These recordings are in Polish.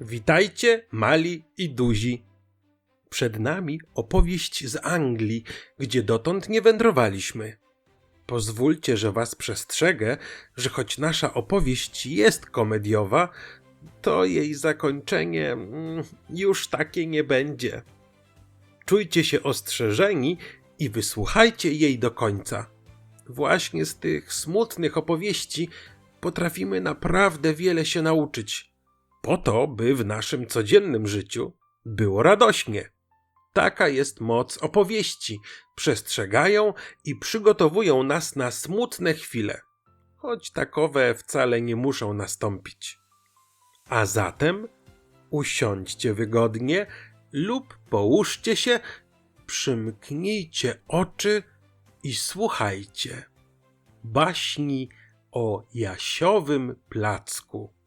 Witajcie, mali i duzi. Przed nami opowieść z Anglii, gdzie dotąd nie wędrowaliśmy. Pozwólcie, że was przestrzegę, że choć nasza opowieść jest komediowa, to jej zakończenie mm, już takie nie będzie. Czujcie się ostrzeżeni i wysłuchajcie jej do końca. Właśnie z tych smutnych opowieści potrafimy naprawdę wiele się nauczyć, po to, by w naszym codziennym życiu było radośnie. Taka jest moc opowieści. Przestrzegają i przygotowują nas na smutne chwile, choć takowe wcale nie muszą nastąpić. A zatem usiądźcie wygodnie lub połóżcie się, przymknijcie oczy i słuchajcie baśni o Jasiowym placku.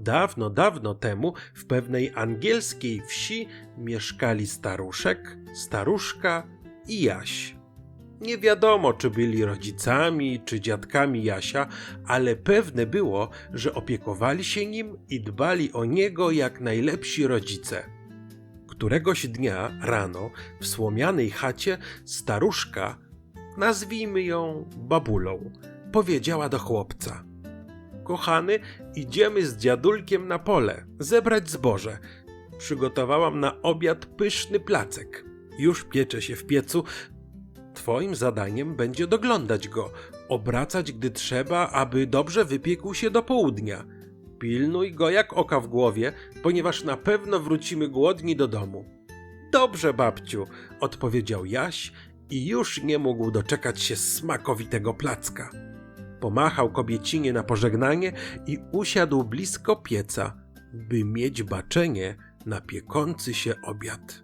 Dawno, dawno temu w pewnej angielskiej wsi mieszkali staruszek, staruszka i Jaś. Nie wiadomo, czy byli rodzicami, czy dziadkami Jasia, ale pewne było, że opiekowali się nim i dbali o niego jak najlepsi rodzice. Któregoś dnia rano w słomianej chacie staruszka, nazwijmy ją babulą, powiedziała do chłopca: Kochany, idziemy z dziadulkiem na pole zebrać zboże. Przygotowałam na obiad pyszny placek. Już piecze się w piecu. Twoim zadaniem będzie doglądać go, obracać gdy trzeba, aby dobrze wypiekł się do południa. Pilnuj go jak oka w głowie, ponieważ na pewno wrócimy głodni do domu. Dobrze, babciu, odpowiedział Jaś i już nie mógł doczekać się smakowitego placka. Pomachał kobiecinie na pożegnanie i usiadł blisko pieca, by mieć baczenie na piekący się obiad.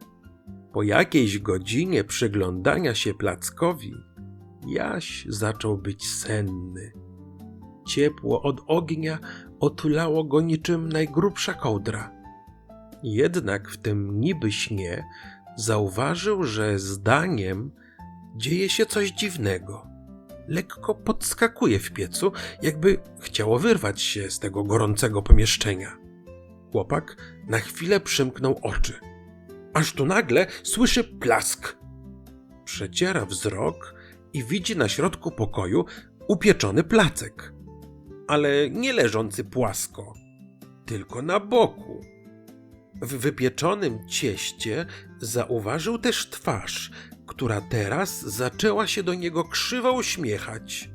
Po jakiejś godzinie przyglądania się plackowi, Jaś zaczął być senny. Ciepło od ognia otulało go niczym najgrubsza kołdra. Jednak w tym niby śnie zauważył, że zdaniem dzieje się coś dziwnego. Lekko podskakuje w piecu, jakby chciało wyrwać się z tego gorącego pomieszczenia. Chłopak na chwilę przymknął oczy. Aż tu nagle słyszy plask. Przeciera wzrok i widzi na środku pokoju upieczony placek. Ale nie leżący płasko, tylko na boku. W wypieczonym cieście zauważył też twarz, która teraz zaczęła się do niego krzywo uśmiechać.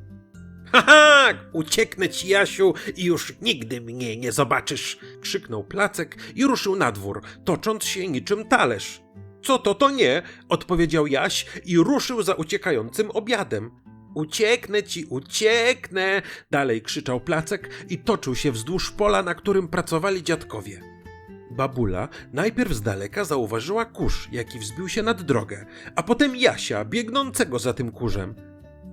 Haha, ucieknę ci, Jasiu, i już nigdy mnie nie zobaczysz! krzyknął placek i ruszył na dwór, tocząc się niczym talerz. Co to, to nie, odpowiedział Jaś i ruszył za uciekającym obiadem. Ucieknę ci, ucieknę! Dalej krzyczał placek i toczył się wzdłuż pola, na którym pracowali dziadkowie. Babula najpierw z daleka zauważyła kurz, jaki wzbił się nad drogę, a potem Jasia, biegnącego za tym kurzem.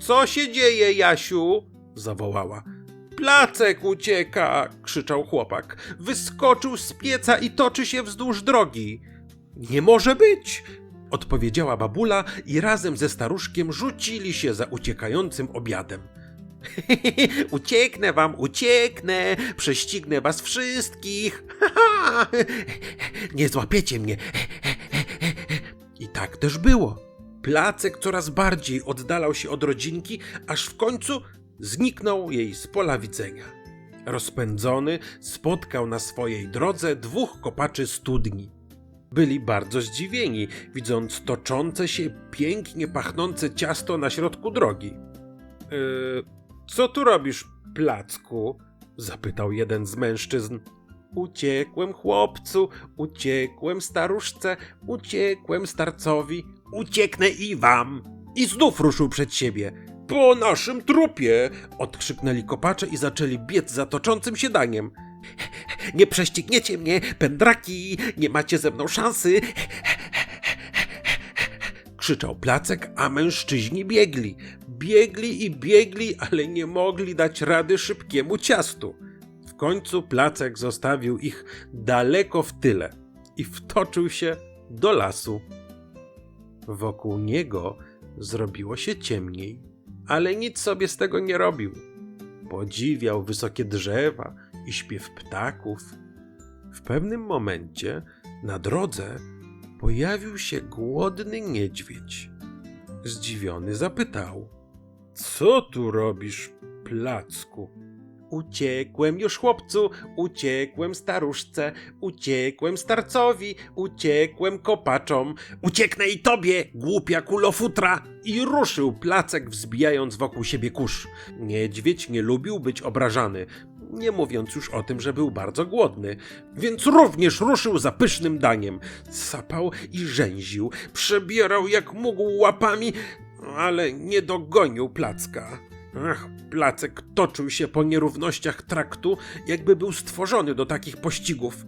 Co się dzieje, Jasiu? zawołała. Placek ucieka! krzyczał chłopak. Wyskoczył z pieca i toczy się wzdłuż drogi. Nie może być! odpowiedziała babula i razem ze staruszkiem rzucili się za uciekającym obiadem. ucieknę wam, ucieknę, prześcignę was wszystkich. Nie złapiecie mnie. I tak też było. Placek coraz bardziej oddalał się od rodzinki, aż w końcu zniknął jej z pola widzenia. Rozpędzony spotkał na swojej drodze dwóch kopaczy studni. Byli bardzo zdziwieni, widząc toczące się, pięknie pachnące ciasto na środku drogi. Yy, co tu robisz, placku? zapytał jeden z mężczyzn. Uciekłem chłopcu, uciekłem staruszce, uciekłem starcowi, ucieknę i wam. I znów ruszył przed siebie. Po naszym trupie! odkrzyknęli kopacze i zaczęli biec za toczącym się daniem. Nie prześcigniecie mnie, pędraki, nie macie ze mną szansy. Krzyczał placek, a mężczyźni biegli. Biegli i biegli, ale nie mogli dać rady szybkiemu ciastu. W końcu placek zostawił ich daleko w tyle i wtoczył się do lasu. Wokół niego zrobiło się ciemniej, ale nic sobie z tego nie robił. podziwiał wysokie drzewa i śpiew ptaków. W pewnym momencie na drodze pojawił się głodny niedźwiedź. Zdziwiony zapytał: Co tu robisz, placku? Uciekłem już chłopcu, uciekłem staruszce, uciekłem starcowi, uciekłem kopaczom. Ucieknę i tobie, głupia kulofutra! I ruszył placek, wzbijając wokół siebie kurz. Niedźwiedź nie lubił być obrażany, nie mówiąc już o tym, że był bardzo głodny, więc również ruszył za pysznym daniem. Sapał i rzęził, przebierał jak mógł łapami, ale nie dogonił placka. Ach, placek toczył się po nierównościach traktu, jakby był stworzony do takich pościgów.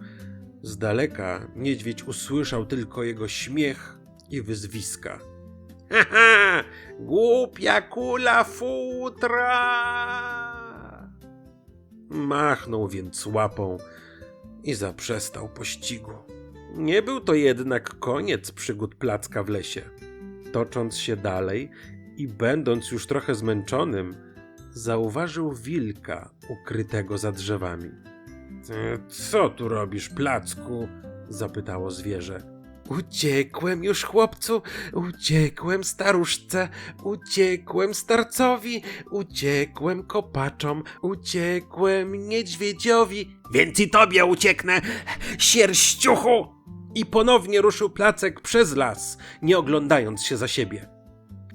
Z daleka niedźwiedź usłyszał tylko jego śmiech i wyzwiska. Haha, głupia kula futra! Machnął więc łapą i zaprzestał pościgu. Nie był to jednak koniec przygód placka w lesie. Tocząc się dalej i będąc już trochę zmęczonym, zauważył wilka ukrytego za drzewami. "E, Co tu robisz, placku? zapytało zwierzę. Uciekłem już, chłopcu, uciekłem staruszce, uciekłem starcowi, uciekłem kopaczom, uciekłem niedźwiedziowi, więc i tobie ucieknę, sierściuchu! I ponownie ruszył placek przez las, nie oglądając się za siebie.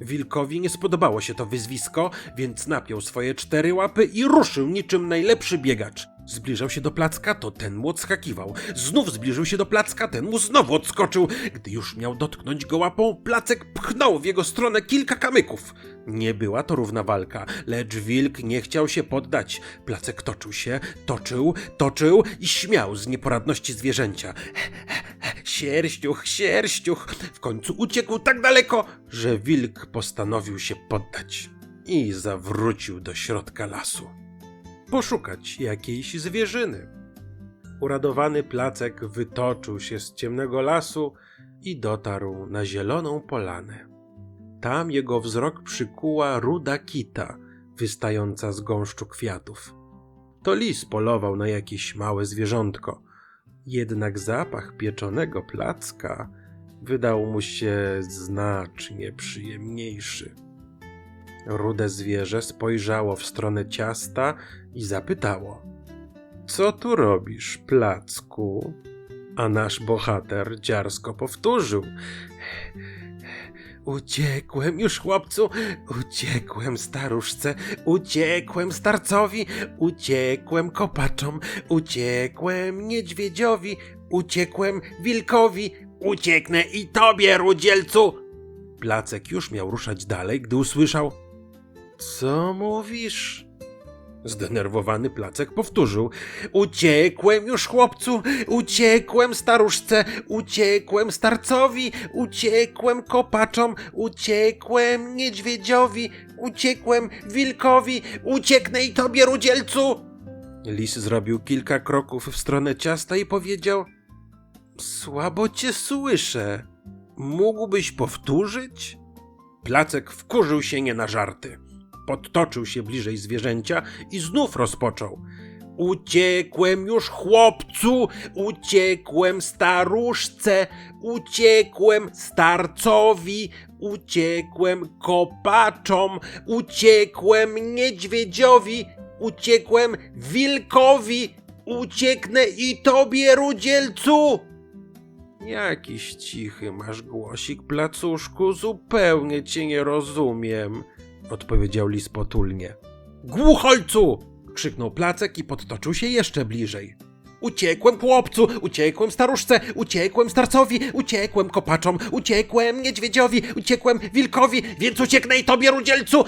Wilkowi nie spodobało się to wyzwisko, więc napiął swoje cztery łapy i ruszył niczym najlepszy biegacz. Zbliżał się do placka, to ten mu odskakiwał. Znów zbliżył się do placka, ten mu znowu odskoczył. Gdy już miał dotknąć go łapą, placek pchnął w jego stronę kilka kamyków. Nie była to równa walka, lecz wilk nie chciał się poddać. Placek toczył się, toczył, toczył i śmiał z nieporadności zwierzęcia. Sierściuch, sierściuch. W końcu uciekł tak daleko, że wilk postanowił się poddać i zawrócił do środka lasu. Poszukać jakiejś zwierzyny. Uradowany placek wytoczył się z ciemnego lasu i dotarł na zieloną polanę. Tam jego wzrok przykuła ruda kita, wystająca z gąszczu kwiatów. To lis polował na jakieś małe zwierzątko. Jednak zapach pieczonego placka wydał mu się znacznie przyjemniejszy. Rude zwierzę spojrzało w stronę ciasta i zapytało: Co tu robisz, placku? A nasz bohater dziarsko powtórzył: Uciekłem już, chłopcu, uciekłem staruszce, uciekłem starcowi, uciekłem kopaczom, uciekłem niedźwiedziowi, uciekłem wilkowi, ucieknę i tobie, rudzielcu! Placek już miał ruszać dalej, gdy usłyszał: Co mówisz? Zdenerwowany placek powtórzył: Uciekłem już, chłopcu, uciekłem staruszce, uciekłem starcowi, uciekłem kopaczom, uciekłem niedźwiedziowi, uciekłem wilkowi, ucieknę i tobie, rudzielcu! Lis zrobił kilka kroków w stronę ciasta i powiedział: Słabo cię słyszę. Mógłbyś powtórzyć? Placek wkurzył się nie na żarty. Podtoczył się bliżej zwierzęcia i znów rozpoczął. Uciekłem już chłopcu, uciekłem staruszce, uciekłem starcowi, uciekłem kopaczom, uciekłem niedźwiedziowi, uciekłem wilkowi, ucieknę i tobie, rudzielcu! Jakiś cichy masz głosik, placuszku, zupełnie cię nie rozumiem, odpowiedział lis potulnie. Głucholcu! krzyknął placek i podtoczył się jeszcze bliżej. Uciekłem chłopcu, uciekłem staruszce, uciekłem starcowi, uciekłem kopaczom, uciekłem niedźwiedziowi, uciekłem wilkowi, więc ucieknę i tobie, rudzielcu!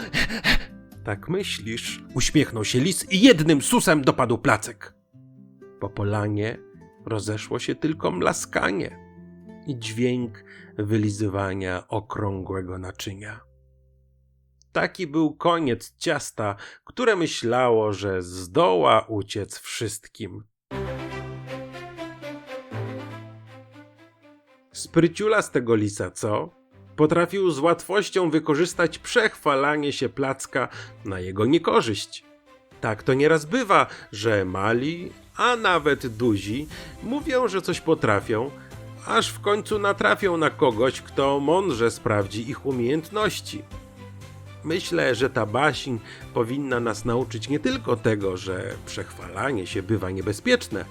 Tak myślisz? Uśmiechnął się lis i jednym susem dopadł placek. Po polanie rozeszło się tylko mlaskanie i dźwięk wylizywania okrągłego naczynia. Taki był koniec ciasta, które myślało, że zdoła uciec wszystkim. Spryciula z tego lisa, co? Potrafił z łatwością wykorzystać przechwalanie się placka na jego niekorzyść. Tak to nieraz bywa, że mali, a nawet duzi mówią, że coś potrafią, aż w końcu natrafią na kogoś, kto mądrze sprawdzi ich umiejętności. Myślę, że ta baśń powinna nas nauczyć nie tylko tego, że przechwalanie się bywa niebezpieczne,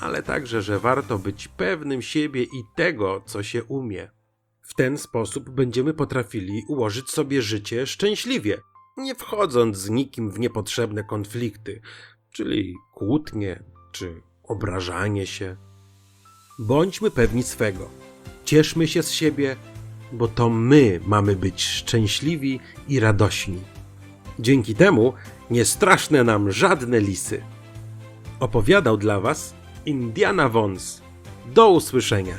ale także, że warto być pewnym siebie i tego, co się umie. W ten sposób będziemy potrafili ułożyć sobie życie szczęśliwie, nie wchodząc z nikim w niepotrzebne konflikty, czyli kłótnie czy obrażanie się. Bądźmy pewni swego. Cieszmy się z siebie, bo to my mamy być szczęśliwi i radośni. Dzięki temu nie straszne nam żadne lisy. Opowiadał dla Was Indiana Wons. Do usłyszenia.